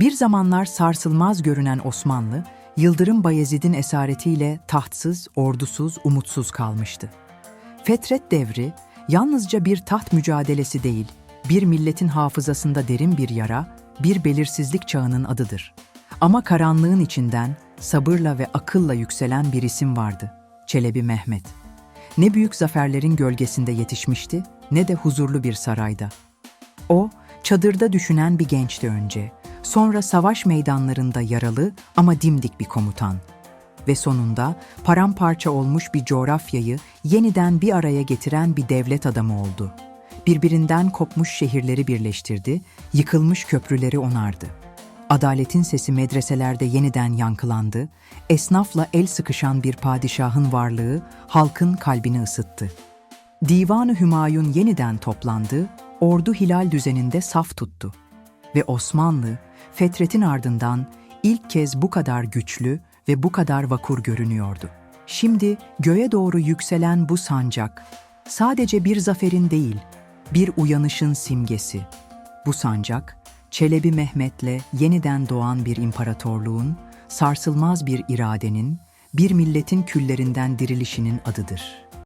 Bir zamanlar sarsılmaz görünen Osmanlı, Yıldırım Bayezid'in esaretiyle tahtsız, ordusuz, umutsuz kalmıştı. Fetret devri yalnızca bir taht mücadelesi değil, bir milletin hafızasında derin bir yara, bir belirsizlik çağının adıdır. Ama karanlığın içinden sabırla ve akılla yükselen bir isim vardı. Çelebi Mehmet. Ne büyük zaferlerin gölgesinde yetişmişti, ne de huzurlu bir sarayda. O, çadırda düşünen bir gençti önce. Sonra savaş meydanlarında yaralı ama dimdik bir komutan. Ve sonunda paramparça olmuş bir coğrafyayı yeniden bir araya getiren bir devlet adamı oldu. Birbirinden kopmuş şehirleri birleştirdi, yıkılmış köprüleri onardı. Adaletin sesi medreselerde yeniden yankılandı, esnafla el sıkışan bir padişahın varlığı halkın kalbini ısıttı. Divanı Hümayun yeniden toplandı, ordu hilal düzeninde saf tuttu. Ve Osmanlı, fetretin ardından ilk kez bu kadar güçlü ve bu kadar vakur görünüyordu. Şimdi göğe doğru yükselen bu sancak, sadece bir zaferin değil, bir uyanışın simgesi. Bu sancak, Çelebi Mehmet'le yeniden doğan bir imparatorluğun, sarsılmaz bir iradenin, bir milletin küllerinden dirilişinin adıdır.''